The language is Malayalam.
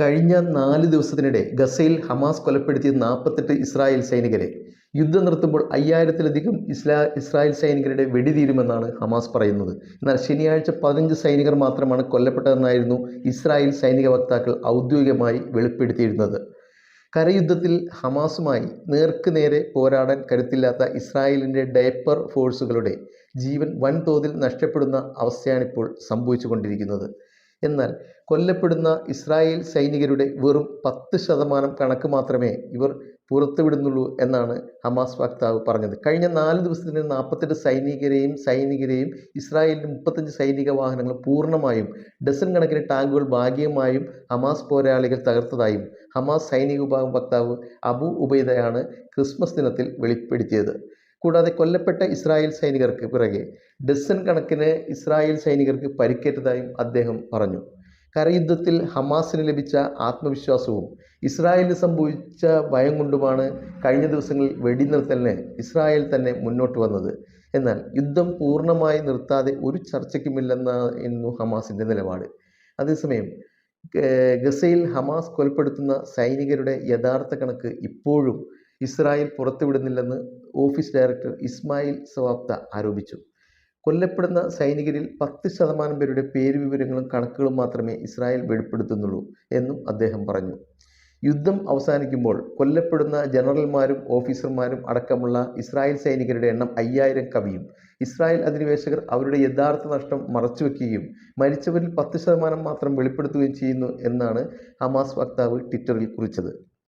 കഴിഞ്ഞ നാല് ദിവസത്തിനിടെ ഗസയിൽ ഹമാസ് കൊലപ്പെടുത്തിയ നാൽപ്പത്തെട്ട് ഇസ്രായേൽ സൈനികരെ. യുദ്ധം നിർത്തുമ്പോൾ അയ്യായിരത്തിലധികം ഇസ്ലാ ഇസ്രായേൽ സൈനികരുടെ വെടിതീരുമെന്നാണ് ഹമാസ് പറയുന്നത്. എന്നാൽ ശനിയാഴ്ച പതിനഞ്ച് സൈനികർ മാത്രമാണ് കൊല്ലപ്പെട്ടതെന്നായിരുന്നു ഇസ്രായേൽ സൈനിക വക്താക്കൾ ഔദ്യോഗികമായി വെളിപ്പെടുത്തിയിരുന്നത്. കരയുദ്ധത്തിൽ ഹമാസുമായി നേർക്കുനേരെ പോരാടാൻ കരുത്തില്ലാത്ത ഇസ്രായേലിന്റെ ഡയപ്പർ ഫോഴ്സുകളുടെ ജീവൻ വൻതോതിൽ നഷ്ടപ്പെടുന്ന അവസ്ഥയാണിപ്പോൾ സംഭവിച്ചുകൊണ്ടിരിക്കുന്നത്. എന്നാൽ കൊല്ലപ്പെടുന്ന ഇസ്രായേൽ സൈനികരുടെ വെറും പത്ത് ശതമാനം കണക്ക് മാത്രമേ ഇവർ പുറത്തുവിടുന്നുള്ളൂ എന്നാണ് ഹമാസ് വക്താവ് പറഞ്ഞത്. കഴിഞ്ഞ നാല് ദിവസത്തിന് നാൽപ്പത്തെട്ട് സൈനികരെയും സൈനികരെയും ഇസ്രായേലിന്റെ മുപ്പത്തഞ്ച് സൈനിക വാഹനങ്ങൾ പൂർണമായും ഡസൻ കണക്കിന് ടാങ്കുകൾ ഭാഗികമായും ഹമാസ് പോരാളികൾ തകർത്തതായും ഹമാസ് സൈനിക വിഭാഗം വക്താവ് അബു ഉബൈദയാണ് ക്രിസ്മസ് ദിനത്തിൽ വെളിപ്പെടുത്തിയത്. കൂടാതെ കൊല്ലപ്പെട്ട ഇസ്രായേൽ സൈനികർക്ക് പിറകെ ഡസൻ കണക്കിന് ഇസ്രായേൽ സൈനികർക്ക് പരിക്കേറ്റതായും അദ്ദേഹം പറഞ്ഞു. കരയുദ്ധത്തിൽ ഹമാസിന് ലഭിച്ച ആത്മവിശ്വാസവും ഇസ്രായേലിന് സംഭവിച്ച ഭയം കൊണ്ടുമാണ് കഴിഞ്ഞ ദിവസങ്ങളിൽ വെടിനിർത്തലിന് ഇസ്രായേൽ തന്നെ മുന്നോട്ട് വന്നത്. എന്നാൽ യുദ്ധം പൂർണമായി നിർത്താതെ ഒരു ചർച്ചയ്ക്കുമില്ലെന്നായിരുന്നു ഹമാസിന്റെ നിലപാട്. അതേസമയം ഗസയിൽ ഹമാസ് കൊലപ്പെടുത്തുന്ന സൈനികരുടെ യഥാർത്ഥ കണക്ക് ഇപ്പോഴും ഇസ്രായേൽ പുറത്തുവിടുന്നില്ലെന്ന് ഓഫീസ് ഡയറക്ടർ ഇസ്മായിൽ സവാപ്ത ആരോപിച്ചു. കൊല്ലപ്പെടുന്ന സൈനികരിൽ പത്ത് ശതമാനം പേരുടെ പേര് വിവരങ്ങളും കണക്കുകളും മാത്രമേ ഇസ്രായേൽ വെളിപ്പെടുത്തുന്നുള്ളൂ എന്നും അദ്ദേഹം പറഞ്ഞു. യുദ്ധം അവസാനിക്കുമ്പോൾ കൊല്ലപ്പെടുന്ന ജനറൽമാരും ഓഫീസർമാരും അടക്കമുള്ള ഇസ്രായേൽ സൈനികരുടെ എണ്ണം അയ്യായിരം കവിയും. ഇസ്രായേൽ അധിനിവേശകർ അവരുടെ യഥാർത്ഥ നഷ്ടം മറച്ചുവെക്കുകയും മരിച്ചവരിൽ പത്ത് ശതമാനം മാത്രം വെളിപ്പെടുത്തുകയും ചെയ്യുന്നു എന്നാണ് ഹമാസ് വക്താവ് ട്വിറ്ററിൽ കുറിച്ചത്.